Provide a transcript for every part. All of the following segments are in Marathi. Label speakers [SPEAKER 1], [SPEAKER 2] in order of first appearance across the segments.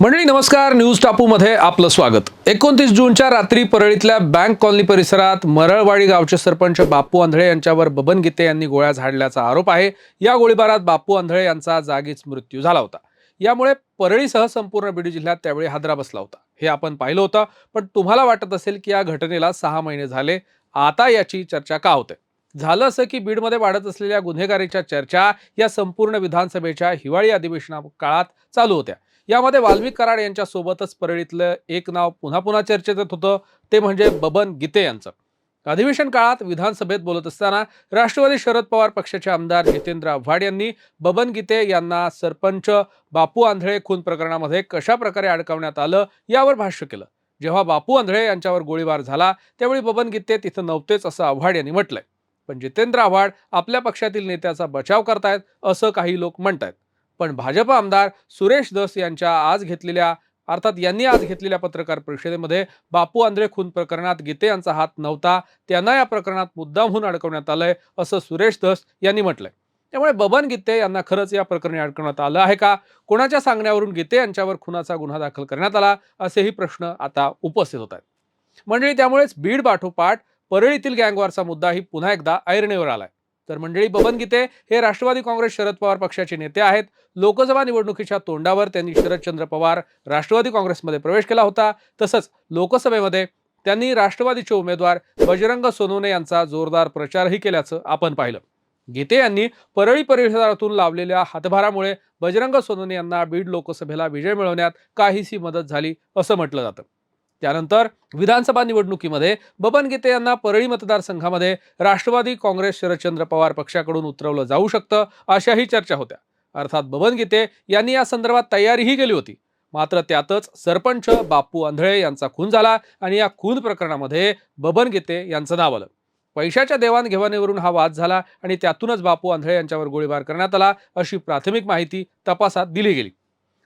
[SPEAKER 1] मंडळी नमस्कार. न्यूज टापूमध्ये आपलं स्वागत. एकोणतीस जूनच्या रात्री परळीतल्या बँक कॉलनी परिसरात मरळवाडी गावचे सरपंच बापू आंधळे यांच्यावर बबन गीते यांनी गोळ्या झाडल्याचा आरोप आहे. या गोळीबारात बापू आंधळे यांचा जागीच मृत्यू झाला होता. यामुळे परळीसह संपूर्ण बीड जिल्ह्यात त्यावेळी हादरा बसला होता. हे आपण पाहिलं होतं पण तुम्हाला वाटत असेल की या घटनेला सहा महिने झाले. आता याची चर्चा का होते? झालं असं की बीडमध्ये वाढत असलेल्या गुन्हेगारीच्या चर्चा या संपूर्ण विधानसभेच्या हिवाळी अधिवेशना काळात चालू होत्या. यामध्ये वाल्मिक कराड यांच्या सोबतच परळीतलं एक नाव पुन्हा पुन्हा चर्चेत येत होतं ते म्हणजे बबन गीते यांचं. अधिवेशन काळात विधानसभेत बोलत असताना राष्ट्रवादी शरद पवार पक्षाचे आमदार जितेंद्र आव्हाड यांनी बबन गीते यांना सरपंच बापू आंधळे खून प्रकरणामध्ये कशा प्रकारे अडकवण्यात आलं यावर भाष्य केलं. जेव्हा बापू आंधळे यांच्यावर गोळीबार झाला त्यावेळी बबन गीते तिथं नव्हतेच असं आव्हाड यांनी म्हटलंय. पण जितेंद्र आव्हाड आपल्या पक्षातील नेत्याचा बचाव करतायत असं काही लोक म्हणतायत. पण भाजप आमदार सुरेश दस यांच्या आज घेतलेल्या अर्थात यांनी आज घेतलेल्या पत्रकार परिषदेमध्ये बापू आंध्रे खून प्रकरणात गीते यांचा हात नव्हता त्यांना या प्रकरणात मुद्दामहून अडकवण्यात आलंय असं सुरेश दस यांनी म्हटलंय. त्यामुळे बबन गीते यांना खरंच या प्रकरणी अडकवण्यात आलं आहे का? कोणाच्या सांगण्यावरून गीते यांच्यावर खुनाचा गुन्हा दाखल करण्यात आला? असेही प्रश्न आता उपस्थित होत आहेत. मंडळी त्यामुळेच बीड पाठोपाठ परळीतील गँगवारचा मुद्दाही पुन्हा एकदा ऐरणीवर आलाय. तर मंडळी बबन गीते हे राष्ट्रवादी काँग्रेस शरद पवार पक्षाचे नेते आहेत. लोकसभा निवडणुकीच्या तोंडावर त्यांनी शरदचंद्र पवार राष्ट्रवादी काँग्रेसमध्ये प्रवेश केला होता. तसंच लोकसभेमध्ये त्यांनी राष्ट्रवादीचे उमेदवार बजरंग सोनवणे यांचा जोरदार प्रचारही केल्याचं आपण पाहिलं. गीते यांनी परळी परिसरातून लावलेल्या हातभारामुळे बजरंग सोनवणे यांना बीड लोकसभेला विजय मिळवण्यात काहीशी मदत झाली असं म्हटलं जातं. त्यानंतर विधानसभा निवडणुकीमध्ये बबन गीते यांना परळी मतदारसंघामध्ये राष्ट्रवादी काँग्रेस शरदचंद्र पवार पक्षाकडून उतरवलं जाऊ शकतं अशाही चर्चा होत्या. अर्थात बबन गीते यांनी या संदर्भात तयारीही केली होती. मात्र त्यातच सरपंच बापू आंधळे यांचा खून झाला आणि या खून प्रकरणामध्ये बबन गीते यांचं नाव आलं. पैशाच्या देवाणघेवाणीवरून हा वाद झाला आणि त्यातूनच बापू आंधळे यांच्यावर गोळीबार करण्यात आला अशी प्राथमिक माहिती तपासात दिली गेली.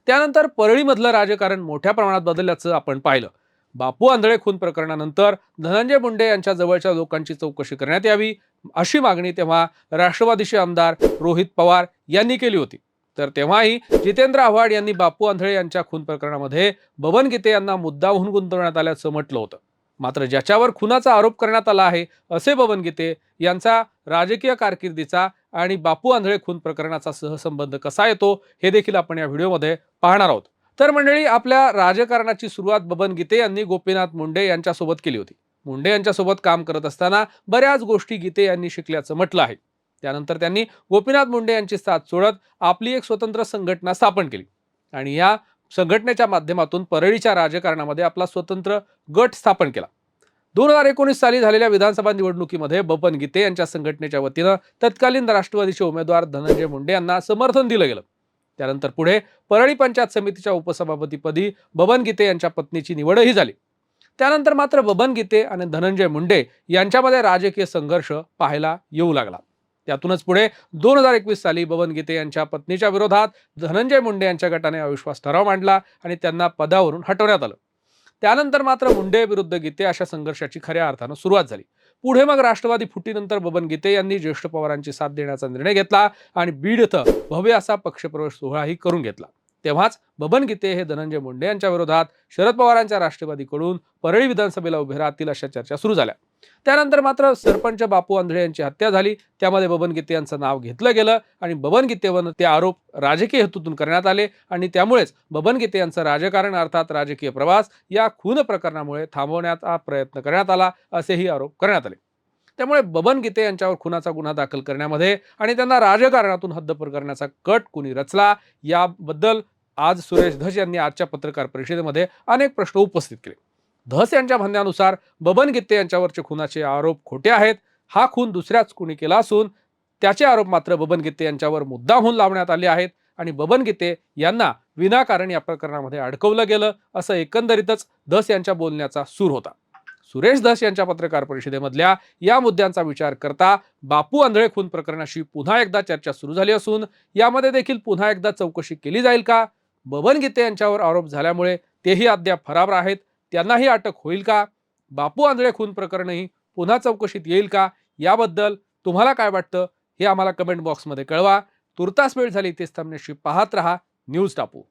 [SPEAKER 1] त्यानंतर परळीमधलं राजकारण मोठ्या प्रमाणात बदलल्याचं आपण पाहिलं. बापू आंधळे खून प्रकरणानंतर धनंजय मुंडे यांच्या जवळच्या लोकांची चौकशी करण्यात यावी अशी मागणी तेव्हा राष्ट्रवादीचे आमदार रोहित पवार यांनी केली होती. तर तेव्हाही जितेंद्र आव्हाड यांनी बापू आंधळे यांच्या खून प्रकरणामध्ये बबन गीते यांना मुद्दाहून गुंतवण्यात आल्याचं म्हटलं होतं. मात्र ज्याच्यावर खुनाचा आरोप करण्यात आला आहे असे बबन गीते यांचा राजकीय कारकिर्दीचा आणि बापू आंधळे खून प्रकरणाचा सहसंबंध कसा येतो हे देखील आपण या व्हिडिओमध्ये पाहणार आहोत. तर मंडळी आपल्या राजकारणाची सुरुवात बबन गीते यांनी गोपीनाथ मुंडे यांच्यासोबत केली होती. मुंडे यांच्यासोबत काम करत असताना बऱ्याच गोष्टी गीते यांनी शिकल्याचं म्हटलं आहे. त्यानंतर त्यांनी गोपीनाथ मुंडे यांची साथ सोडत आपली एक स्वतंत्र संघटना स्थापन केली. आणि या संघटनेच्या माध्यमातून परळीच्या राजकारणामध्ये आपला स्वतंत्र गट स्थापन केला. दोन हजार एकोणीस साली झालेल्या विधानसभा निवडणुकीमध्ये बबन गीते यांच्या संघटनेच्या वतीनं तत्कालीन राष्ट्रवादीचे उमेदवार धनंजय मुंडे यांना समर्थन दिलं गेलं. त्यानंतर पुढे परळी पंचायत समितीच्या उपसभापतीपदी बबन गीते यांच्या पत्नीची निवडही झाली. त्यानंतर मात्र बबन गीते आणि धनंजय मुंडे यांच्यामध्ये राजकीय संघर्ष पाहायला येऊ लागला. त्यातूनच पुढे दोन हजार एकवीस साली बबन गीते यांच्या पत्नीच्या विरोधात धनंजय मुंडे यांच्या गटाने अविश्वास ठराव मांडला आणि त्यांना पदावरून हटवण्यात आलं. त्यानंतर मात्र मुंडे विरुद्ध गीते अशा संघर्षाची खऱ्या अर्थानं सुरुवात झाली. पुढे मग राष्ट्रवादी फुटीनंतर बबन गीते यांनी ज्येष्ठ पवारांची साथ देण्याचा निर्णय घेतला आणि बीड इथं भव्य असा पक्षप्रवेश सोहळाही करून घेतला. तेव्हाच बबन गीते हे धनंजय मुंडे यांच्या विरोधात शरद पवारांच्या राष्ट्रवादीकडून परळी विधानसभेला उभे राहतील अशा चर्चा सुरू झाल्या. त्यानंतर मात्र सरपंच बापू आंधळे यांची हत्या झाली. त्यामध्ये बबन गीते यांचं नाव घेतलं गेलं आणि बबन गीतेवर ते आरोप राजकीय हेतूतून करण्यात आले आणि त्यामुळेच बबन गीते यांचं राजकारण अर्थात राजकीय प्रवास या खून प्रकरणामुळे थांबवण्याचा प्रयत्न करण्यात आला असेही आरोप करण्यात आले. त्यामुळे बबन गीते यांच्यावर खुनाचा गुन्हा दाखल करण्यामध्ये आणि त्यांना राजकारणातून हद्दपर करण्याचा कट कुणी रचला याबद्दल आज सुरेश धज यांनी आजच्या पत्रकार परिषदेमध्ये अनेक प्रश्न उपस्थित केले. धस यांच्या म्हणण्यानुसार बबन गीते यांच्यावरचे खुनाचे आरोप खोटे आहेत. हा खून दुसऱ्याच कुणी केला असून त्याचे आरोप मात्र बबन गीते यांच्यावर मुद्दामहून लावण्यात आले आहेत आणि बबन गीते यांना विनाकारण या प्रकरणामध्ये अडकवलं गेलं असं एकंदरीतच धस यांच्या बोलण्याचा सूर होता. सुरेश धस यांच्या पत्रकार परिषदेमधल्या या मुद्द्यांचा विचार करता बापू आंधळे खून प्रकरणाशी पुन्हा एकदा चर्चा सुरू झाली असून यामध्ये देखील पुन्हा एकदा चौकशी केली जाईल का? बबन गीते यांच्यावर आरोप झाल्यामुळे तेही अद्याप फरार आहेत. त्यांनाही अटक होईल का? बापू आंधळे खून प्रकरणही पुन्हा चौकशीत येईल का? याबद्दल तुम्हाला काय वाटतं? हे आम्हाला कमेंट बॉक्समध्ये कळवा. तुर्तास वेळ झाली तेच थांबण्याशी पाहत रहा न्यूज टापू.